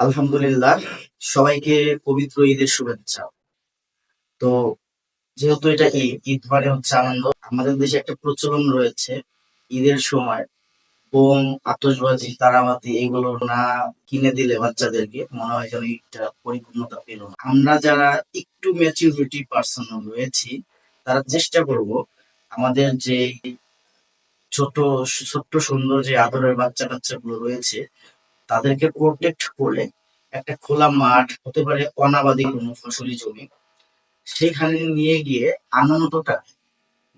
আলহামদুলিল্লাহ, সবাইকে পবিত্র ঈদের শুভেচ্ছা। তো যেহেতু এটা ঈদ ঈদ মানে হচ্ছে আনন্দ, আমাদের দেশে একটা প্রচলন রয়েছে ঈদের সময়। বোম, আতশবাজি, তারাবাতি, এগুলো না কিনে দিলে বাচ্চাদেরকে মনে হয় যেন ঈদটা পরিপূর্ণতা পেল না। আমরা যারা একটু ম্যাচিউরিটি পার্সন রয়েছি, তারা চেষ্টা করব আমাদের যে ছোট, ছোট্ট সুন্দর যে আদরের বাচ্চা কাচ্চাগুলো রয়েছে তাদেরকে প্রোটেক্ট করে একটা খোলা মাঠ, হতে পারে অনাবাদি কোনো ফসলি জমি, সেখানে নিয়ে গিয়ে আনন্দটা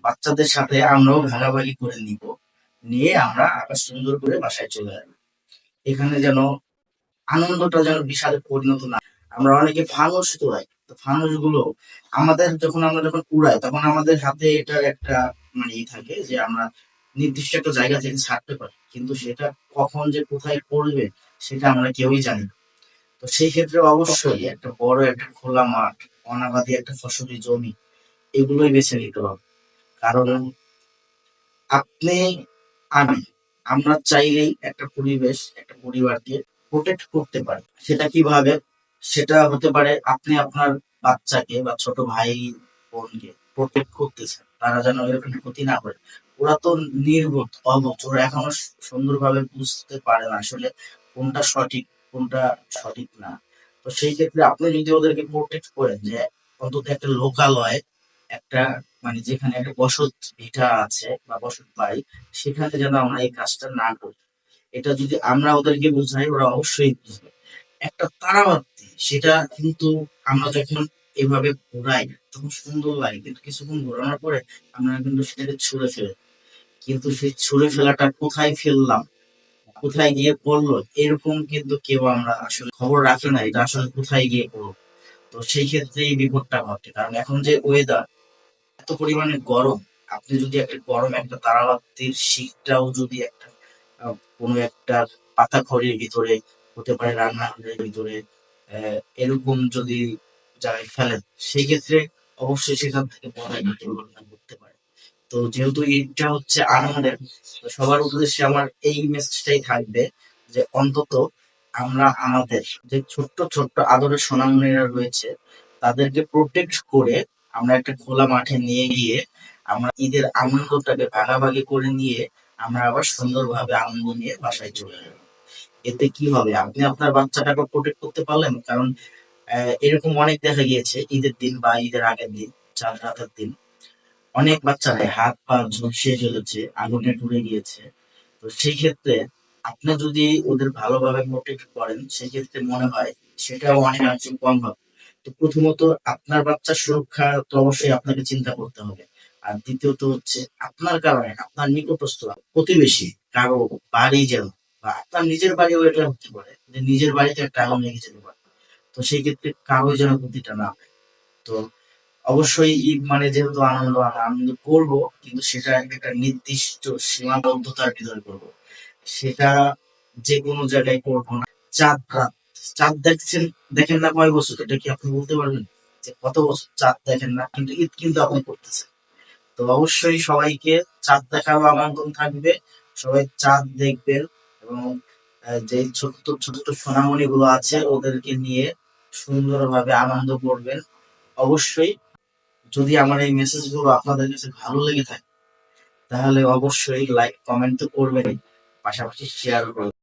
বাচ্চাদের সাথে আমরাও ভাগাভাগি করে নিব। নিয়ে আমরা আবার সুন্দর করে বাসায় চলে আসব। এখানে যেন আনন্দটা যেন বিষাদে পরিণত না আমরা অনেকে ফানুস তোলাই। তো ফানুসগুলো আমাদের যখন আমরা যখন উড়াই, তখন আমাদের হাতে এটার একটা মানে ই থাকে যে আমরা নির্দিষ্ট একটা জায়গা থেকে ছাড়তে পারি। কিন্তু সেটা কখন যে কোথায় পড়বে সেটা আমরা কেউই জানি তো সেই ক্ষেত্রে অবশ্যই একটা বড় একটা খোলা মাঠ, অনাবাদি একটা ফসলি জমি, এগুলোই বেছে নিতে হবে। কারণ আপনি, আমি, আমরা চাইলেই একটা পরিবেশ, একটা পরিবারকে প্রোটেক্ট করতে পারি। সেটা কীভাবে? সেটা হতে পারে আপনি আপনার বাচ্চাকে বা ছোট ভাই, বোনকে প্রোটেক্ট করতেছেন তারা যেন এরকম ক্ষতি না করে। ওরা তো নির্বোধ অবুঝ ওরা এখনও সুন্দরভাবে বুঝতে পারে না আসলে কোনটা সঠিক কোনটা সঠিক না। তো সেই ক্ষেত্রে আপনি যদি ওদেরকে প্রোটেক্ট করেন যে অন্তত একটা লোকালয়, একটা মানে যেখানে একটা বসত ভিটা আছে বা বসত বাড়ি, সেখানে যেন আমরা এই কাজটা না করি। এটা যদি আমরা ওদেরকে বোঝাই, ওরা অবশ্যই বুঝবে। একটা তারাবাতি, সেটা কিন্তু আমরা যখন এভাবে ঘোরাই, তখন সুন্দর লাগে। কিন্তু কিছুক্ষণ ঘোরানোর পরে আমরা কিন্তু সেটাকে ছুঁড়ে ফেলি। কিন্তু সেই ছুঁড়ে ফেলাটা কোথায় ফেললাম? কোথায় গিয়ে পড়ল? এরকম কিন্তু কেউ আমরা আসলে খবর রাখি না, এটা আসলে কোথায় গিয়ে পড়ল? তো সেই ক্ষেত্রে এই বিপদটা ঘটে। কারণ এখন যে ওয়েদার এত পরিমাণে গরম, আপনি যদি একটা গরম একটা তারাবাতির শীতটাও যদি একটা কোনো একটা পাতা খড়ির ভিতরে, হতে পারে রান্নাঘরের ভিতরে এরকম যদি জায়গায় ফেলেন, সেই ক্ষেত্রে অবশ্যই সেখান থেকে বড় দুর্ঘটনা ঘটতে পারে তো যেহেতু ঈদটা হচ্ছে আনন্দের সবার উদ্দেশ্যে আমার এই মেসেজটাই থাকবে যে অন্তত আমরা আমাদের যে ছোট্ট ছোট্ট আদরের সোনামণিরা রয়েছে, তাদেরকে প্রোটেক্ট করে আমরা একটা খোলা মাঠে নিয়ে গিয়ে আমরা ঈদের আনন্দটাকে ভাগাভাগি করে নিয়ে আমরা আবার সুন্দরভাবে আনন্দ নিয়ে বাসায় চলে যাব। এতে কি হবে? আপনি আপনার বাচ্চাটাকে প্রোটেক্ট করতে পারলেন? কারণ এরকম অনেক দেখা গিয়েছে ঈদের দিন বা ঈদের আগের দিন, চার রাতের দিন। অনেক বাচ্চারা হাত পা ঝলসিয়ে চলেছে আগুনে পুড়ে গিয়েছে। তো সেই ক্ষেত্রে আপনি যদি ওদের ভালোভাবে প্রোটেক্ট করেন, সেই ক্ষেত্রে মনে হয় সেটাও অনেক অংশে কম হবে। তো প্রথমত আপনার বাচ্চার সুরক্ষা তো অবশ্যই আপনাকে চিন্তা করতে হবে। আর দ্বিতীয়ত হচ্ছে আপনার কারণে, আপনার নিকটস্থ প্রতিবেশী, কারও বাড়ি যেন বা আপনার নিজের বাড়িও এটা হতে পারে, যে নিজের বাড়িতে একটা আগুন লেগে যেতে পারে তো সেই ক্ষেত্রে কারও যেন ক্ষতিটা না হয়। তো অবশ্যই ঈদ মানে যেহেতু আনন্দ আনন্দ করব, কিন্তু সেটা একটা নির্দিষ্ট সীমাবদ্ধতার ভিতরে করব। সেটা যে কোনো জায়গায় করব না। চাঁদ রাত। চাঁদ দেখছেন, দেখেন না কয় বছর? এটা কি আপনি বলতে পারবেন? যে কত বছর চাঁদ দেখেন না? কিন্তু ঈদ কিন্তু আপনি করতেছেন তো অবশ্যই সবাইকে চাঁদ দেখারও আমন্ত্রণ থাকবে। সবাই চাঁদ দেখবেন এবং যে ছোট ছোট ছোট সোনামণি গুলো আছে, ওদেরকে নিয়ে সুন্দরভাবে আনন্দ করবেন। অবশ্যই যদি আমার এই মেসেজগুলো আপনাদের কাছে ভালো লেগে থাকে, তাহলে অবশ্যই লাইক কমেন্ট তো করবেনই, পাশাপাশি শেয়ার করবেন।